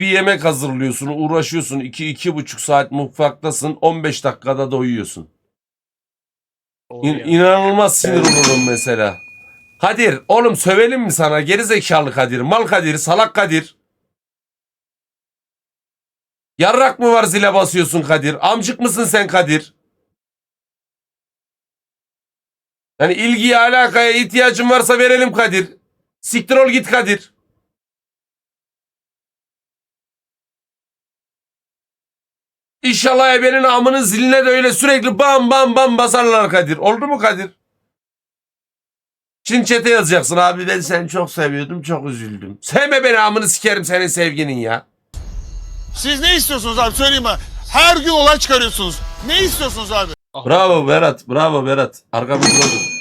Bir yemek hazırlıyorsun, uğraşıyorsun. 2 iki, buçuk saat mutfaktasın. 15 dakikada doyuyorsun. İn- inanılmaz sinir olurum mesela. Kadir, oğlum sövelim mi sana? Geri zekalı Kadir, mal Kadir, salak Kadir. Yarrak mı var zile basıyorsun Kadir? Amcık mısın sen Kadir? Yani ilgiye alakaya ihtiyacın varsa verelim Kadir. Siktir ol git Kadir. İnşallah ebenin amının ziline de öyle sürekli bam bam bam basarlar Kadir. Oldu mu Kadir? Şimdi çete yazacaksın abi ben seni çok seviyordum çok üzüldüm. Sevme beni amını sikerim senin sevginin ya. Siz ne istiyorsunuz abi söyleyeyim bana. Her gün olay çıkarıyorsunuz. Ne istiyorsunuz abi? Bravo Berat bravo Berat. Arkamızda dur.